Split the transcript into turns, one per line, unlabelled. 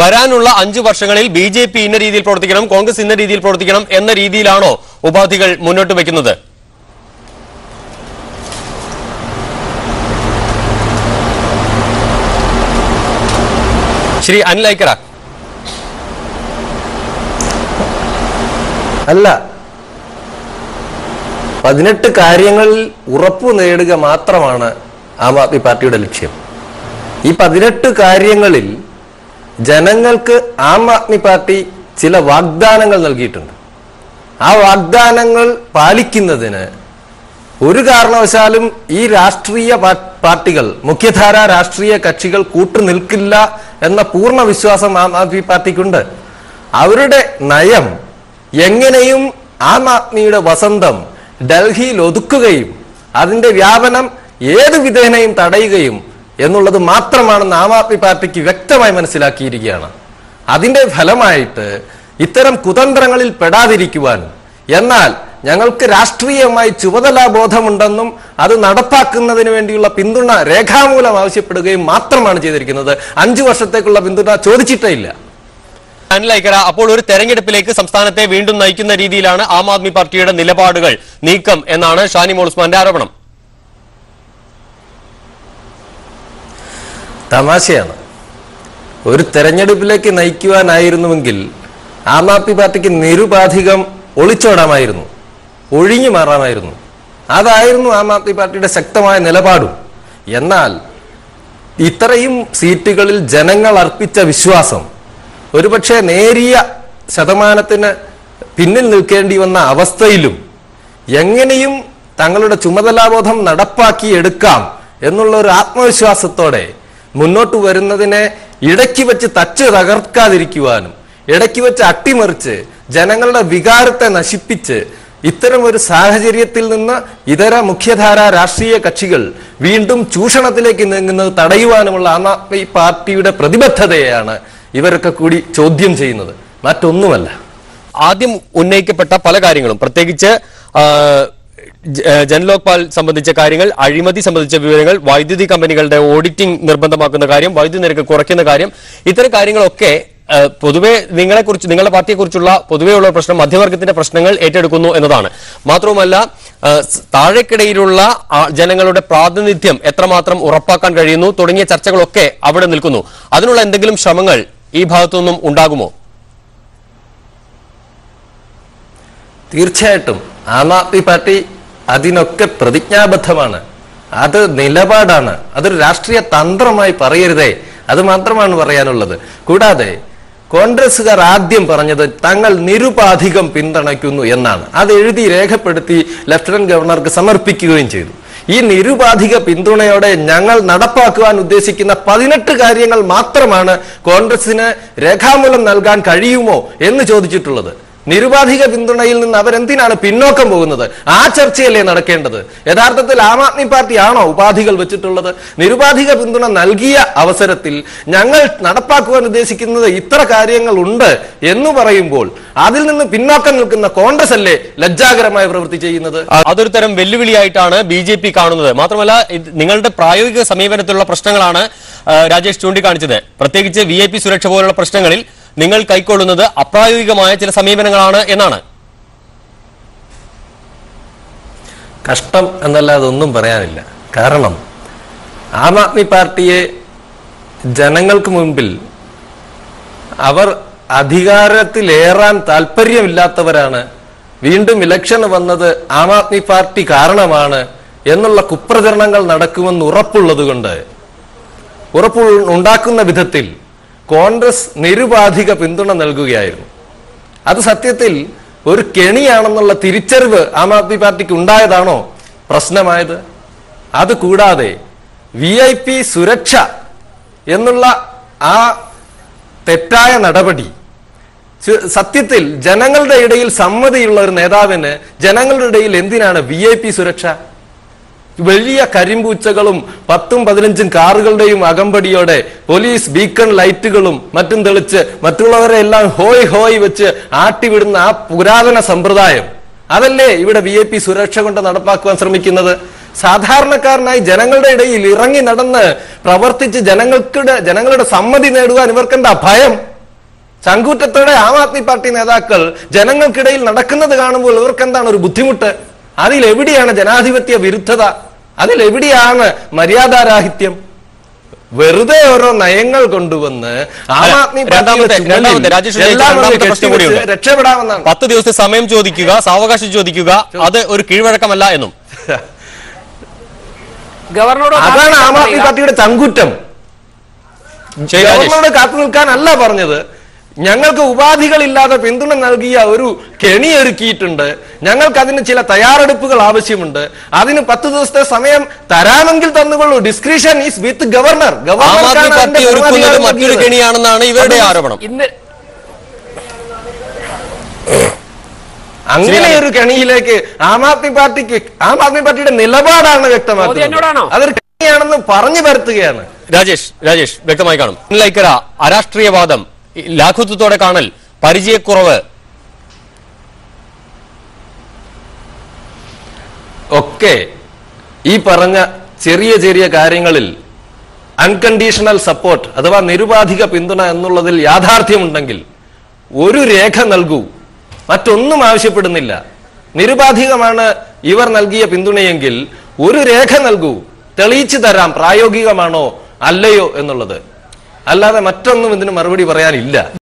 വരാനുള്ള അഞ്ചു വർഷങ്ങളിൽ B J P ഇന്ന രീതിയിൽ പ്രവർത്തിക്കണം കോൺഗ്രസ് ഇന്ന രീതിയിൽ പ്രവർത്തിക്കണം എന്ന രീതിയിലാണോ ഉപാധികൾ മുന്നോട്ട് വെക്കുന്നത് ശ്രീ അനിൽ ഐക്കറ
അല്ല. പതിനെട്ട് കാര്യങ്ങളിൽ ഉറപ്പു നേടുക മാത്രമാണ് ആം ആദ്മി പാർട്ടിയുടെ ലക്ഷ്യം. ഈ പതിനെട്ട് കാര്യങ്ങളിൽ ജനങ്ങൾക്ക് ആം ആദ്മി പാർട്ടി ചില വാഗ്ദാനങ്ങൾ നൽകിയിട്ടുണ്ട്. ആ വാഗ്ദാനങ്ങൾ പാലിക്കുന്നതിന് ഒരു കാരണവശാലും ഈ രാഷ്ട്രീയ പാർട്ടികൾ മുഖ്യധാര രാഷ്ട്രീയ കക്ഷികൾ കൂട്ടുനിൽക്കില്ല എന്ന പൂർണ വിശ്വാസം ആം ആദ്മി പാർട്ടിക്കുണ്ട്. അവരുടെ നയം എങ്ങനെയും ആം ആദ്മിയുടെ വസന്തം ഡൽഹിയിൽ ഒതുക്കുകയും അതിന്റെ വ്യാപനം ഏത് വിധേനയും തടയുകയും എന്നുള്ളത് മാത്രമാണ് ആം ആദ്മി പാർട്ടിക്ക് വ്യക്തമായി മനസ്സിലാക്കിയിരിക്കുകയാണ്. അതിന്റെ ഫലമായിട്ട് ഇത്തരം കുതന്ത്രങ്ങളിൽ പെടാതിരിക്കുവാനും എന്നാൽ ഞങ്ങൾക്ക് രാഷ്ട്രീയമായി ചുമതലാബോധമുണ്ടെന്നും അത് നടപ്പാക്കുന്നതിന് വേണ്ടിയുള്ള പിന്തുണ രേഖാമൂലം ആവശ്യപ്പെടുകയും മാത്രമാണ് ചെയ്തിരിക്കുന്നത്. അഞ്ചു വർഷത്തേക്കുള്ള പിന്തുണ ചോദിച്ചിട്ടേ ഇല്ല.
അനിൽ അപ്പോൾ ഒരു തെരഞ്ഞെടുപ്പിലേക്ക് സംസ്ഥാനത്തെ വീണ്ടും നയിക്കുന്ന രീതിയിലാണ് ആം ആദ്മി പാർട്ടിയുടെ നിലപാടുകൾ നീക്കം എന്നാണ് ഷാനി മോൾ ഉസ്മാന്റെ ആരോപണം.
തമാശയാണ്. ഒരു തെരഞ്ഞെടുപ്പിലേക്ക് നയിക്കുവാനായിരുന്നുവെങ്കിൽ ആം ആദ്മി പാർട്ടിക്ക് നിരുപാധികം ഒളിച്ചോടാമായിരുന്നു ഒഴിഞ്ഞു മാറാമായിരുന്നു. അതായിരുന്നു ആം ആദ്മി പാർട്ടിയുടെ ശക്തമായ നിലപാടും. എന്നാൽ ഇത്രയും സീറ്റുകളിൽ ജനങ്ങൾ അർപ്പിച്ച വിശ്വാസം ഒരുപക്ഷെ നേരിയ ശതമാനത്തിന് പിന്നിൽ നിൽക്കേണ്ടി വന്ന അവസ്ഥയിലും എങ്ങനെയും തങ്ങളുടെ ചുമതലാബോധം നടപ്പാക്കി എടുക്കാം എന്നുള്ള ഒരു ആത്മവിശ്വാസത്തോടെ മുന്നോട്ട് വരുന്നതിനെ ഇടയ്ക്ക് വെച്ച് തച്ച് തകർക്കാതിരിക്കുവാനും ഇടയ്ക്ക് വെച്ച് അട്ടിമറിച്ച് ജനങ്ങളുടെ വികാരത്തെ നശിപ്പിച്ച് ഇത്തരം ഒരു സാഹചര്യത്തിൽ നിന്ന് ഇതര മുഖ്യധാര രാഷ്ട്രീയ കക്ഷികൾ വീണ്ടും ചൂഷണത്തിലേക്ക് നീങ്ങുന്നത് തടയുവാനുമുള്ള ആം ആദ്മി പാർട്ടിയുടെ പ്രതിബദ്ധതയാണ് ഇവരൊക്കെ കൂടി ചോദ്യം ചെയ്യുന്നത്. മറ്റൊന്നുമല്ല.
ആദ്യം ഉന്നയിക്കപ്പെട്ട പല കാര്യങ്ങളും. പ്രത്യേകിച്ച് ജൻലോക്പാൽ സംബന്ധിച്ച കാര്യങ്ങൾ അഴിമതി സംബന്ധിച്ച വിവരങ്ങൾ വൈദ്യുതി കമ്പനികളുടെ ഓഡിറ്റിംഗ് നിർബന്ധമാക്കുന്ന കാര്യം വൈദ്യുതി നിരക്ക് കുറയ്ക്കുന്ന കാര്യം ഇത്തരം കാര്യങ്ങളൊക്കെ പൊതുവെ നിങ്ങളെക്കുറിച്ച് നിങ്ങളുടെ പാർട്ടിയെക്കുറിച്ചുള്ള പൊതുവെയുള്ള പ്രശ്നം മധ്യവർഗത്തിന്റെ പ്രശ്നങ്ങൾ ഏറ്റെടുക്കുന്നു എന്നതാണ്. മാത്രവുമല്ല താഴേക്കിടയിലുള്ള ജനങ്ങളുടെ പ്രാതിനിധ്യം എത്രമാത്രം ഉറപ്പാക്കാൻ കഴിയുന്നു തുടങ്ങിയ ചർച്ചകളൊക്കെ അവിടെ നിൽക്കുന്നു. അതിനുള്ള എന്തെങ്കിലും ശ്രമങ്ങൾ ഈ ഭാഗത്തുനിന്നും ഉണ്ടാകുമോ?
തീർച്ചയായിട്ടും. ആം ആദ്മി പാർട്ടി അതിനൊക്കെ പ്രതിജ്ഞാബദ്ധമാണ്. അത് നിലപാടാണ്. അതൊരു രാഷ്ട്രീയ തന്ത്രമായി പറയരുതേ. അത് മാത്രമാണ് പറയാനുള്ളത്. കൂടാതെ കോൺഗ്രസുകാർ ആദ്യം പറഞ്ഞത് തങ്ങൾ നിരുപാധികം പിന്തുണയ്ക്കുന്നു എന്നാണ്. അത് എഴുതി രേഖപ്പെടുത്തി ലഫ്റ്റനന്റ് ഗവർണർക്ക് സമർപ്പിക്കുകയും ചെയ്തു. ഈ നിരുപാധിക പിന്തുണയോടെ ഞങ്ങൾ നടപ്പാക്കുവാൻ ഉദ്ദേശിക്കുന്ന പതിനെട്ട് കാര്യങ്ങൾ മാത്രമാണ് കോൺഗ്രസിന് രേഖാമൂലം നൽകാൻ കഴിയുമോ എന്ന് ചോദിച്ചിട്ടുള്ളത്. നിരുപാധിക പിന്തുണയിൽ നിന്ന് അവരെന്തിനാണ് പിന്നോക്കം പോകുന്നത്? ആ ചർച്ചയല്ലേ നടക്കേണ്ടത്. യഥാർത്ഥത്തിൽ ആം ആദ്മി പാർട്ടി ആണോ ഉപാധികൾ വെച്ചിട്ടുള്ളത്? നിരുപാധിക പിന്തുണ നൽകിയ അവസരത്തിൽ ഞങ്ങൾ നടപ്പാക്കുവാൻ ഉദ്ദേശിക്കുന്നത് ഇത്ര കാര്യങ്ങൾ ഉണ്ട് എന്ന് പറയുമ്പോൾ അതിൽ നിന്ന് പിന്നോക്കം നിൽക്കുന്ന കോൺഗ്രസ് അല്ലേ ലജ്ജാകരമായ പ്രവൃത്തി ചെയ്യുന്നത്?
അതൊരു തരം വെല്ലുവിളിയായിട്ടാണ് ബി ജെ പി കാണുന്നത്. മാത്രമല്ല നിങ്ങളുടെ പ്രായോഗിക സമീപനത്തിലുള്ള പ്രശ്നങ്ങളാണ് രാജേഷ് ചൂണ്ടിക്കാണിച്ചത്. പ്രത്യേകിച്ച് വി സുരക്ഷ പോലുള്ള പ്രശ്നങ്ങളിൽ നിങ്ങൾ കൈക്കൊള്ളുന്നത് അപ്രായോഗികമായ ചില സമീപനങ്ങളാണ് എന്നാണ്.
കഷ്ടം എന്നല്ലാതെ ഒന്നും പറയാനില്ല. കാരണം ആം ആദ്മി പാർട്ടിയെ ജനങ്ങൾക്ക് മുൻപിൽ അവർ അധികാരത്തിലേറാൻ താല്പര്യമില്ലാത്തവരാണ് വീണ്ടും ഇലക്ഷൻ വന്നത് ആം ആദ്മി പാർട്ടി കാരണമാണ് എന്നുള്ള കുപ്രചരണങ്ങൾ നടക്കുമെന്ന് ഉറപ്പുള്ളതുകൊണ്ട് ഉറപ്പ് ഉണ്ടാക്കുന്ന വിധത്തിൽ കോൺഗ്രസ് നിരുപാധിക പിന്തുണ നൽകുകയായിരുന്നു. അത് സത്യത്തിൽ ഒരു കെണിയാണെന്നുള്ള തിരിച്ചറിവ് ആം ആദ്മി പാർട്ടിക്ക് ഉണ്ടായതാണോ പ്രശ്നമായത്? അത് കൂടാതെ വി ഐ പി സുരക്ഷ എന്നുള്ള ആ തെറ്റായ നടപടി സത്യത്തിൽ ജനങ്ങളുടെ ഇടയിൽ സമ്മതിയുള്ള ഒരു നേതാവിന് ജനങ്ങളുടെ ഇടയിൽ എന്തിനാണ് വി സുരക്ഷ? വലിയ കരിമ്പൂച്ചകളും പത്തും പതിനഞ്ചും കാറുകളുടെയും അകമ്പടിയോടെ പോലീസ് ബീക്കൺ ലൈറ്റുകളും മറ്റും തെളിച്ച് മറ്റുള്ളവരെ എല്ലാം ഹോയ് ഹോയ് വെച്ച് ആട്ടിവിടുന്ന ആ പുരാതന സമ്പ്രദായം. അതല്ലേ ഇവിടെ വി ഐ പി സുരക്ഷ കൊണ്ട് നടപ്പാക്കുവാൻ ശ്രമിക്കുന്നത്? സാധാരണക്കാരനായി ജനങ്ങളുടെ ഇടയിൽ ഇറങ്ങി നടന്ന് പ്രവർത്തിച്ച് ജനങ്ങൾക്കിടെ ജനങ്ങളുടെ സമ്മതി നേടുവാൻ ഇവർക്കെന്താ ഭയം? ചങ്കൂറ്റത്തോടെ ആം ആദ്മി പാർട്ടി നേതാക്കൾ ജനങ്ങൾക്കിടയിൽ നടക്കുന്നത് കാണുമ്പോൾ ഇവർക്ക് എന്താണ് ഒരു ബുദ്ധിമുട്ട്? അതിലെവിടെയാണ് ജനാധിപത്യ വിരുദ്ധത? അതിലെവിടെയാണ് മര്യാദാരാഹിത്യം? വെറുതെ ഓരോ നയങ്ങൾ കൊണ്ടുവന്ന് ആം ആദ്മി രക്ഷപ്പെടാമെന്നാണ്.
പത്ത് ദിവസത്തെ സമയം ചോദിക്കുക സാവകാശം ചോദിക്കുക അത് ഒരു കീഴ്വഴക്കമല്ല എന്നും.
ഗവർണറോട്
അതാണ് ആം ആദ്മി. പാർട്ടിയുടെ ചങ്കുറ്റം. ഗവർണറോട് കാത്തു നിൽക്കാനല്ല പറഞ്ഞത്. ഞങ്ങൾക്ക് ഉപാധികളില്ലാതെ പിന്തുണ നൽകിയ ഒരു കെണി ഒരുക്കിയിട്ടുണ്ട്. ഞങ്ങൾക്ക് അതിന് ചില തയ്യാറെടുപ്പുകൾ ആവശ്യമുണ്ട്. അതിന് പത്ത് ദിവസത്തെ സമയം തരാമെങ്കിൽ തന്നുകൊള്ളൂ. Discretion is with governor
governor മറ്റൊരു കെണിയാണെന്നാണ് ഇവരുടെ ആരോപണം.
ഇന്ന്
അങ്ങനെ ഒരു കെണിയിലേക്ക് ആം ആദ്മി പാർട്ടിക്ക് ആം ആദ്മി പാർട്ടിയുടെ നിലപാടാണ് വ്യക്തമാക്കുന്നത്. അതൊരു കെണിയാണെന്ന് പറഞ്ഞു പരത്തുകയാണ്.
രാജേഷ് രാജേഷ് വ്യക്തമായി കാണും. ലൈക്കര അരാഷ്ട്രീയവാദം. ലാഘുത്വത്തോടെ കാണൽ പരിചയക്കുറവ്.
ഒക്കെ ഈ പറഞ്ഞ ചെറിയ ചെറിയ കാര്യങ്ങളിൽ അൺകണ്ടീഷണൽ സപ്പോർട്ട് അഥവാ നിരുപാധിക പിന്തുണ എന്നുള്ളതിൽ യാഥാർത്ഥ്യമുണ്ടെങ്കിൽ ഒരു രേഖ നൽകൂ. മറ്റൊന്നും ആവശ്യപ്പെടുന്നില്ല. നിരുപാധികമാണ് ഇവർ നൽകിയ പിന്തുണയെങ്കിൽ ഒരു രേഖ നൽകൂ. തെളിയിച്ചു തരാം പ്രായോഗികമാണോ അല്ലയോ എന്നുള്ളത്. അല്ലാതെ മറ്റൊന്നും ഇതിന് മറുപടി പറയാനില്ല.